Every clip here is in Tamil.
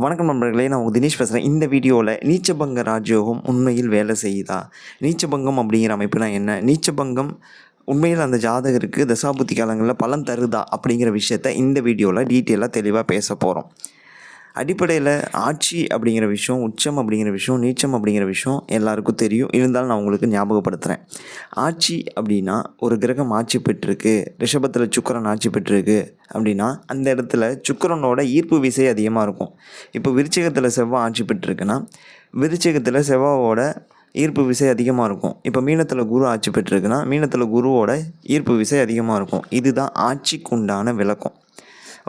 வணக்கம் நண்பர்களே நான் உங்கள் தினேஷ் பேசுகிறேன் இந்த வீடியோவில் நீச்சபங்க ராஜயோகம் உண்மையில் வேலை செய்யுதா? நீச்சபங்கம் அப்படிங்கிற அமைப்புனா என்ன? நீச்சபங்கம் உண்மையில் அந்த ஜாதகருக்கு தசாபுத்தி காலங்களில் பலன் தருதா அப்படிங்கிற விஷயத்த இந்த வீடியோவில் டீட்டெயிலாக தெளிவாக பேச போகிறோம் அடிப்படையில் ஆட்சி அப்படிங்கிற விஷயம் உச்சம் அப்படிங்கிற விஷயம் நீச்சம் அப்படிங்கிற விஷயம் எல்லாருக்கும் தெரியும். இருந்தாலும் நான் உங்களுக்கு ஞாபகப்படுத்துகிறேன் ஆட்சி அப்படின்னா ஒரு கிரகம் ஆட்சி பெற்றிருக்கு. ரிஷபத்தில் சுக்கரன் ஆட்சி பெற்றிருக்கு அப்படின்னா அந்த இடத்துல சுக்கரனோட ஈர்ப்பு விசை அதிகமாக இருக்கும். இப்போ விருச்சிகத்தில் செவ்வாய் ஆட்சி பெற்றிருக்குன்னா விருச்சிகத்தில் செவ்வாவோட ஈர்ப்பு விசை அதிகமாக இருக்கும். இப்போ மீனத்தில் குரு ஆட்சி பெற்றிருக்குன்னா மீனத்தில் குருவோட ஈர்ப்பு விசை அதிகமாக இருக்கும். இதுதான் ஆட்சிக்கு உண்டான விளக்கம்.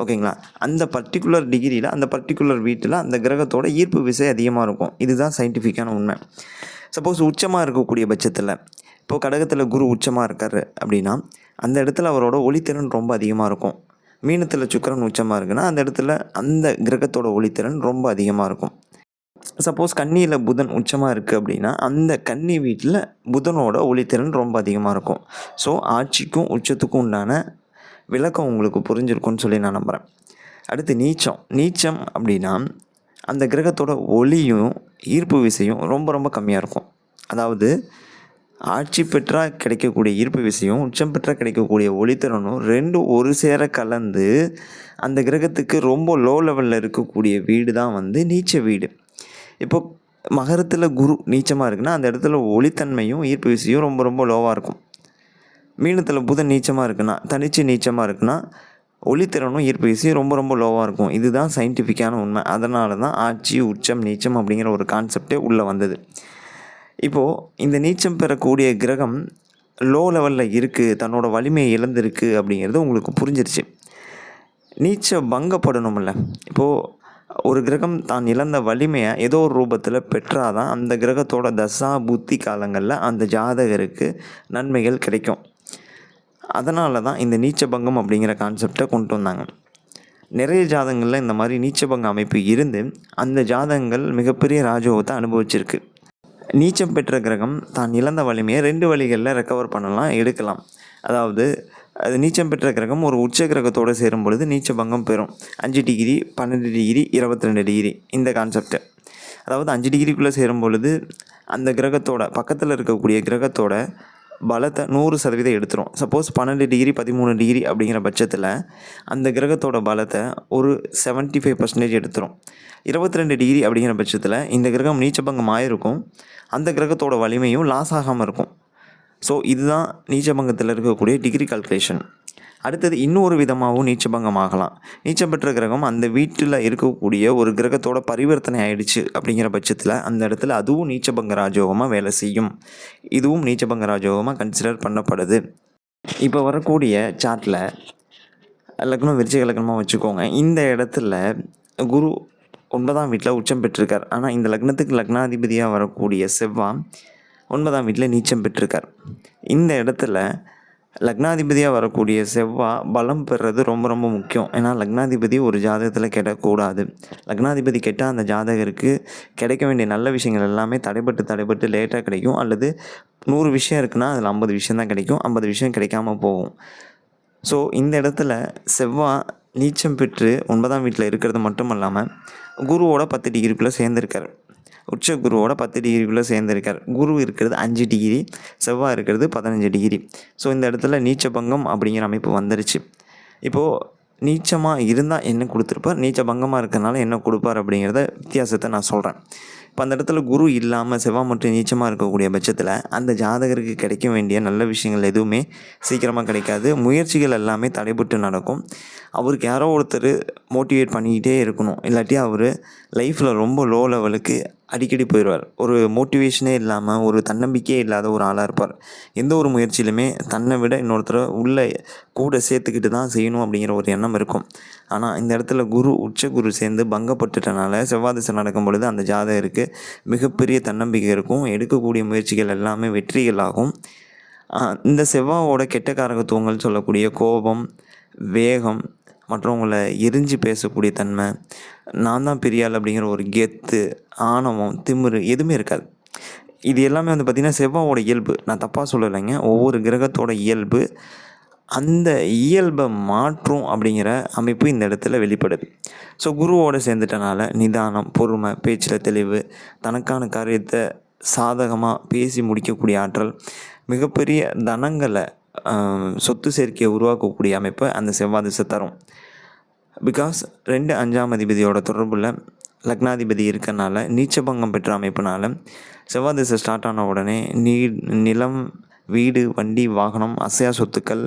ஓகேங்களா? அந்த பர்டிகுலர் டிகிரியில் அந்த பர்டிகுலர் வீட்டில் அந்த கிரகத்தோட ஈர்ப்பு விசை அதிகமாக இருக்கும். இதுதான் சயின்டிஃபிக்கான உண்மை. சப்போஸ் உச்சமாக இருக்கக்கூடிய பட்சத்தில் இப்போது கடகத்தில் குரு உச்சமாக இருக்கார் அப்படின்னா அந்த இடத்துல அவரோட ஒளித்திறன் ரொம்ப அதிகமாக இருக்கும். மீனத்தில் சுக்கிரன் உச்சமாக இருக்குன்னா அந்த இடத்துல அந்த கிரகத்தோட ஒளித்திறன் ரொம்ப அதிகமாக இருக்கும். சப்போஸ் கன்னியில் புதன் உச்சமாக இருக்குது அப்படின்னா அந்த கன்னி வீட்டில் புதனோட ஒளித்திறன் ரொம்ப அதிகமாக இருக்கும். ஸோ ஆட்சிக்கும் உச்சத்துக்கும் உண்டான விளக்கம் உங்களுக்கு புரிஞ்சிருக்கும்னு சொல்லி நான் நம்புகிறேன் அடுத்து நீச்சம். நீச்சம் அப்படின்னா அந்த கிரகத்தோட ஒளியும் ஈர்ப்பு விசையும் ரொம்ப ரொம்ப கம்மியாக இருக்கும். அதாவது ஆட்சி பெற்றால் கிடைக்கக்கூடிய ஈர்ப்பு விசையும் உச்சம் பெற்றால் கிடைக்கக்கூடிய ஒளித்திறனும் ரெண்டும் ஒரு சேர கலந்து அந்த கிரகத்துக்கு ரொம்ப லோ லெவலில் இருக்கக்கூடிய வீடு தான் வந்து நீச்ச வீடு. இப்போ மகரத்தில் குரு நீச்சமாக இருக்குன்னா அந்த இடத்துல ஒளித்தன்மையும் ஈர்ப்பு விசையும் ரொம்ப ரொம்ப லோவாக இருக்கும். மீனத்தில் புதன் நீச்சமாக இருக்குன்னா தனிச்சு நீச்சமாக இருக்குன்னா ஒளித்திறனும் ஈர்ப்பு விசையும் ரொம்ப ரொம்ப லோவாக இருக்கும். இதுதான் சயின்டிஃபிக்கான உண்மை. அதனால தான் ஆட்சி உச்சம் நீச்சம் அப்படிங்கிற ஒரு கான்செப்டே உள்ளே வந்தது. இப்போது இந்த நீச்சம் பெறக்கூடிய கிரகம் லோ லெவலில் இருக்குது தன்னோட வலிமையை இழந்திருக்கு அப்படிங்கிறது உங்களுக்கு புரிஞ்சிருச்சு. நீச்சம் பங்கப்படணும்ல. இப்போது ஒரு கிரகம் தான் இழந்த வலிமையை ஏதோ ஒரு ரூபத்தில் பெற்றாதான் அந்த கிரகத்தோட தசா புத்தி காலங்களில் அந்த ஜாதகருக்கு நன்மைகள் கிடைக்கும். அதனால தான் இந்த நீச்சபங்கம் அப்படிங்கிற கான்செப்டை கொண்டு வந்தாங்க. நிறைய ஜாதகங்களில் இந்த மாதிரி நீச்சபங்க அமைப்பு இருந்து அந்த ஜாதகங்கள் மிகப்பெரிய ராஜோகத்தை அனுபவிச்சிருக்கு. நீச்சம் பெற்ற கிரகம் தான் இழந்த வலிமையை ரெண்டு வழிகளில் ரெக்கவர் பண்ணலாம் எடுக்கலாம். அதாவது அது நீச்சம் பெற்ற கிரகம் ஒரு உச்ச கிரகத்தோடு சேரும் பொழுது நீச்சபங்கம் பெறும். அஞ்சு டிகிரி பன்னெண்டு டிகிரி இருபத்தி ரெண்டு டிகிரி இந்த கான்செப்ட்டு அதாவது அஞ்சு டிகிரிக்குள்ளே சேரும் பொழுது அந்த கிரகத்தோட பக்கத்தில் இருக்கக்கூடிய கிரகத்தோட பலத்தை நூறு சதவீதம் எடுத்துரும். சப்போஸ் பன்னெண்டு டிகிரி பதிமூணு டிகிரி அப்படிங்கிற பட்சத்தில் அந்த கிரகத்தோட பலத்தை ஒரு செவன்ட்டி ஃபைவ் பர்சன்டேஜ் எடுத்துரும். இருபத்தி ரெண்டு டிகிரி அப்படிங்கிற பட்சத்தில் இந்த கிரகம் நீச்சபங்கம் ஆயிருக்கும் அந்த கிரகத்தோட வலிமையும் லாஸ் ஆகாமல் இருக்கும். ஸோ இதுதான் நீச்சபங்கத்தில் இருக்கக்கூடிய டிகிரி கால்குலேஷன் அடுத்தது இன்னொரு விதமாகவும் நீச்சபங்கம் ஆகலாம் நீச்சம் பெற்ற கிரகம் அந்த வீட்டில் இருக்கக்கூடிய ஒரு கிரகத்தோட பரிவர்த்தனை ஆயிடுச்சு அப்படிங்கிற பட்சத்தில் அந்த இடத்துல அதுவும் நீச்சபங்க ராஜயோகமாக வேலை செய்யும். இதுவும் நீச்சபங்க ராஜயோகமாக கன்சிடர் பண்ணப்படுது. இப்போ வரக்கூடிய சார்ட்டில் லக்னம் விருச்சிக லக்னமாக வச்சுக்கோங்க. இந்த இடத்துல குரு ஒன்பதாம் வீட்டில் உச்சம் பெற்றிருக்கார். ஆனால் இந்த லக்னத்துக்கு லக்னாதிபதியாக வரக்கூடிய செவ்வாய் ஒன்பதாம் வீட்டில் நீச்சம் பெற்றிருக்கார். இந்த இடத்துல லக்னாதிபதியாக வரக்கூடிய செவ்வாய் பலம் பெறுறது ரொம்ப ரொம்ப முக்கியம். ஏன்னா லக்னாதிபதி ஒரு ஜாதகத்தில் கெடக்கூடாது. லக்னாதிபதி கெட்டால் அந்த ஜாதகருக்கு கிடைக்க வேண்டிய நல்ல விஷயங்கள் எல்லாமே தடைப்பட்டு தடைப்பட்டு லேட்டாக கிடைக்கும். அல்லது நூறு விஷயம் இருக்குன்னா அதில் ஐம்பது விஷயம் தான் கிடைக்கும். ஐம்பது விஷயம் கிடைக்காம போகும். ஸோ இந்த இடத்துல செவ்வாய் நீச்சம் பெற்று ஒன்பதாம் வீட்டில் இருக்கிறது மட்டும் இல்லாமல் குருவோட பத்து டிகிரிக்குள்ளே சேர்ந்துருக்கார். உச்ச குருவோட பத்து டிகிரிக்குள்ளே சேர்ந்துருக்கார். குரு இருக்கிறது அஞ்சு டிகிரி செவ்வாய் இருக்கிறது பதினஞ்சு டிகிரி ஸோ இந்த இடத்துல நீச்சபங்கம் அப்படிங்கிற அமைப்பு வந்துருச்சு. இப்போது நீச்சமாக இருந்தால் என்ன கொடுத்துருப்பார்? நீச்ச பங்கமாக இருக்கிறனால என்ன கொடுப்பார் அப்படிங்கிறத வித்தியாசத்தை நான் சொல்கிறேன் இப்போ அந்த இடத்துல குரு இல்லாமல் செவ்வாய் மற்றும் நீச்சமாக இருக்கக்கூடிய பட்சத்தில் அந்த ஜாதகருக்கு கிடைக்க வேண்டிய நல்ல விஷயங்கள் எதுவுமே சீக்கிரமாக கிடைக்காது. முயற்சிகள் எல்லாமே தடைபட்டு நடக்கும். அவருக்கு யாரோ ஒருத்தர் மோட்டிவேட் பண்ணிக்கிட்டே இருக்கணும். இல்லாட்டி அவர் லைஃப்பில் ரொம்ப லோ லெவலுக்கு அடிக்கடி போயிடுவார் ஒரு மோட்டிவேஷனே இல்லாமல் ஒரு தன்னம்பிக்கையே இல்லாத ஒரு ஆளாக இருப்பார். எந்த ஒரு முயற்சியிலுமே தன்னை விட இன்னொருத்தரை உள்ளே கூட சேர்த்துக்கிட்டு தான் செய்யணும் அப்படிங்கிற ஒரு எண்ணம் இருக்கும். ஆனால் இந்த இடத்துல குரு உச்ச குரு சேர்ந்து பங்கப்பட்டுட்டனால செவ்வாய் திசை நடக்கும் பொழுது அந்த ஜாதகருக்கு மிகப்பெரிய தன்னம்பிக்கை இருக்கும். எடுக்கக்கூடிய முயற்சிகள் எல்லாமே வெற்றிகளாகும். இந்த செவ்வாவோட கெட்ட காரகத்துவங்கள் சொல்லக்கூடிய கோபம் வேகம் மற்றவங்கள எரிஞ்சு பேசக்கூடிய தன்மை நான் தான் பெரியாள் அப்படிங்கிற ஒரு கெத்து ஆணவம் திமிரு எதுவுமே இருக்காது. இது எல்லாமே வந்து பார்த்திங்கன்னா செவ்வாவோட இயல்பு. நான் தப்பாக சொல்லலைங்க. ஒவ்வொரு கிரகத்தோட இயல்பு. அந்த இயல்பை மாற்றும் அப்படிங்கிற அமைப்பு இந்த இடத்துல வெளிப்படுது. ஸோ குருவோடு சேர்ந்துட்டனால நிதானம் பொறுமை பேச்சில் தெளிவு தனக்கான காரியத்தை சாதகமாக பேசி முடிக்கக்கூடிய ஆற்றல் மிகப்பெரிய தனங்களை சொத்து சேர்க்கையை உருவாக்கக்கூடிய அமைப்பை அந்த செவ்வாய் திசை தரும். பிகாஸ் ரெண்டு அஞ்சாம் அதிபதியோட தொடர்புள்ள லக்னாதிபதி இருக்கனால நீச்சபங்கம் பெற்ற அமைப்புனால செவ்வாய் திசை ஸ்டார்ட் ஆன உடனே நீ நிலம் வீடு வண்டி வாகனம் அசையா சொத்துக்கள்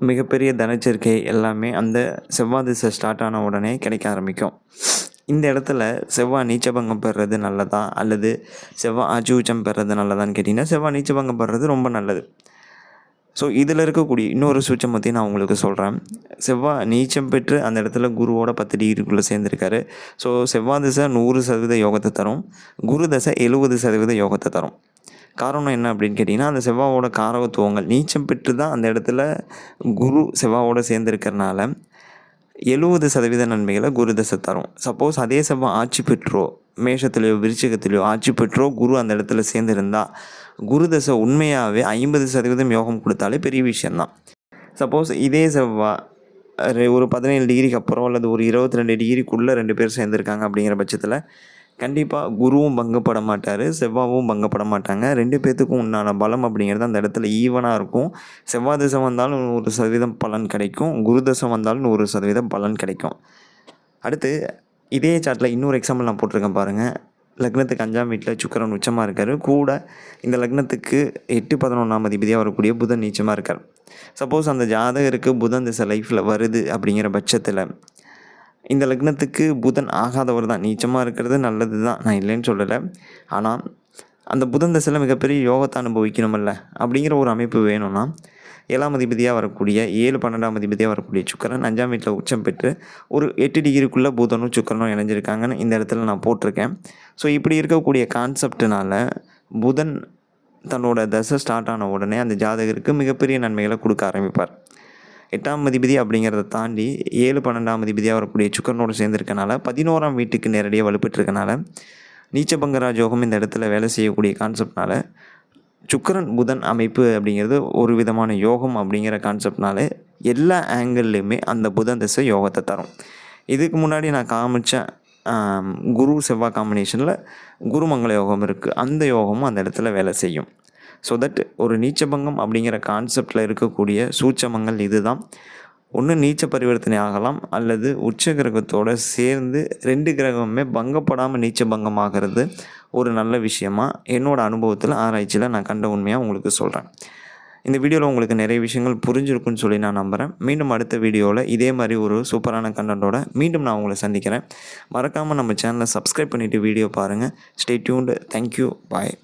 மிகப்பெரிய தனச்சேர்க்கை எல்லாமே அந்த செவ்வாய் திசை ஸ்டார்ட் ஆன உடனே கிடைக்க ஆரம்பிக்கும். இந்த இடத்துல செவ்வாய் நீச்சபங்கம் பெறுறது நல்லதா? அல்லது செவ்வாய் அஜூச்சம் பெறுறது நல்லதான்னு கேட்டிங்கன்னா செவ்வாய் நீச்சபங்கம் பெறுறது ரொம்ப நல்லது. ஸோ இதில் இருக்கக்கூடிய இன்னொரு சூட்சமத்தையும் நான் உங்களுக்கு சொல்கிறேன் செவ்வாய் நீச்சம் பெற்று அந்த இடத்துல குருவோட பத்து டிகிரிக்குள்ளே சேர்ந்துருக்காரு. ஸோ செவ்வாய் திசை நூறு சதவீத யோகத்தை தரும். குரு தசை எழுபது சதவீத யோகத்தை தரும். காரணம் என்ன அப்படின்னு கேட்டிங்கன்னா அந்த செவ்வாவோட காரகத்துவங்கள் நீச்சம் பெற்று தான் அந்த இடத்துல குரு செவ்வாவோட சேர்ந்துருக்கறனால எழுபது சதவீத நன்மைகளை குரு தசை தரும். சப்போஸ் அதே சமயம் ஆட்சி பெற்றோ மேஷத்துலேயோ விருச்சிகத்துலேயோ ஆட்சி பெற்றோ குரு அந்த இடத்துல சேர்ந்துருந்தா குரு தசை உண்மையாகவே ஐம்பது சதவீதம் யோகம் கொடுத்தாலே பெரிய விஷயந்தான் சப்போஸ் இதே செவ்வாய் ரெ- ஒரு பதினேழு டிகிரிக்கு அப்புறம் அல்லது ஒரு இருபத்தி ரெண்டு டிகிரிக்குள்ளே ரெண்டு பேர் சேர்ந்துருக்காங்க அப்படிங்கிற பட்சத்தில் கண்டிப்பாக குருவும் பங்கப்பட மாட்டார் செவ்வாவும் பங்கப்பட மாட்டாங்க. ரெண்டு பேர்த்துக்கும் உண்டான பலம் அப்படிங்கிறது அந்த இடத்துல ஈவனாக இருக்கும். செவ்வாய் தசை வந்தாலும் நூறு சதவீதம் பலன் கிடைக்கும். குரு தசை வந்தாலும் நூறு சதவீதம் பலன் கிடைக்கும். அடுத்து இதே சார்ட்டில் இன்னொரு எக்ஸாம்பிள் நான் போட்டிருக்கேன் பாருங்கள் லக்னத்துக்கு அஞ்சாம் வீட்டில் சுக்கரன் உச்சமாக இருக்கார். கூட இந்த லக்னத்துக்கு எட்டு பதினொன்றாம் அதிபதியாக வரக்கூடிய புதன் நீச்சமாக இருக்கார். சப்போஸ் அந்த ஜாதகருக்கு புதன் திசை லைஃப்பில் வருது அப்படிங்கிற பட்சத்தில் இந்த லக்னத்துக்கு புதன் ஆகாதவர் தான். நீச்சமாக இருக்கிறது நல்லது தான் நான் இல்லைன்னு சொல்லலை. ஆனால் அந்த புதன் தசையில் மிகப்பெரிய யோகத்தை அனுபவிக்கணுமில்ல அப்படிங்கிற ஒரு அமைப்பு வேணும்னா ஏழாம் அதிபதியாக வரக்கூடிய ஏழு பன்னெண்டாம் அதிபதியாக வரக்கூடிய சுக்கரன் அஞ்சாம் வீட்டில் உச்சம் பெற்று ஒரு எட்டு டிகிரிக்குள்ளே புதனும் சுக்கரனும் இணைஞ்சிருக்காங்கன்னு இந்த இடத்துல நான் போட்டிருக்கேன். ஸோ இப்படி இருக்கக்கூடிய கான்செப்டினால புதன் தன்னோட தசை ஸ்டார்ட் ஆன உடனே அந்த ஜாதகருக்கு மிகப்பெரிய நன்மைகளை கொடுக்க ஆரம்பிப்பார். எட்டாம் அதிபதி அப்படிங்கிறத தாண்டி ஏழு பன்னெண்டாம் அதிபதியாக வரக்கூடிய சுக்கரனோடு சேர்ந்துருக்கனால பதினோராம் வீட்டுக்கு நேரடியாக வலுப்பெற்றிருக்கனால நீச்சபங்க ராஜயோகம் இந்த இடத்துல வேலை செய்யக்கூடிய கான்செப்ட்னால சுக்கிரன் புதன் அமைப்பு அப்படிங்கிறது ஒரு விதமான யோகம் அப்படிங்கிற கான்செப்ட்னால எல்லா ஆங்கிள்லேயுமே அந்த புதன் திசை யோகத்தை தரும். இதுக்கு முன்னாடி நான் காமிச்ச குரு செவ்வாய் காம்பினேஷனில் குருமங்கள யோகம் இருக்குது அந்த யோகமும் அந்த இடத்துல வேலை செய்யும். ஸோ தட் ஒரு நீச்சபங்கம் அப்படிங்கிற கான்செப்டில் இருக்கக்கூடிய சூட்சமங்கள் இதுதான். ஒன்று நீச்ச பரிவர்த்தனை ஆகலாம் அல்லது உச்ச கிரகத்தோடு சேர்ந்து ரெண்டு கிரகமுமே பங்கப்படாமல் நீச்ச பங்கம் ஆகிறது ஒரு நல்ல விஷயமா? என்னோடய அனுபவத்தில் ஆராய்ச்சியில் நான் கண்ட உண்மையாக உங்களுக்கு சொல்கிறேன் இந்த வீடியோவில் உங்களுக்கு நிறைய விஷயங்கள் புரிஞ்சிருக்குன்னு சொல்லி நான் நம்புகிறேன் மீண்டும் அடுத்த வீடியோவில் இதே மாதிரி ஒரு சூப்பரான கண்டென்ட்டோட மீண்டும் நான் உங்களை சந்திக்கிறேன். மறக்காமல் நம்ம சேனலை சப்ஸ்கிரைப் பண்ணிவிட்டு வீடியோ பாருங்கள் ஸ்டே டியூன்டு தேங்க்யூ பாய்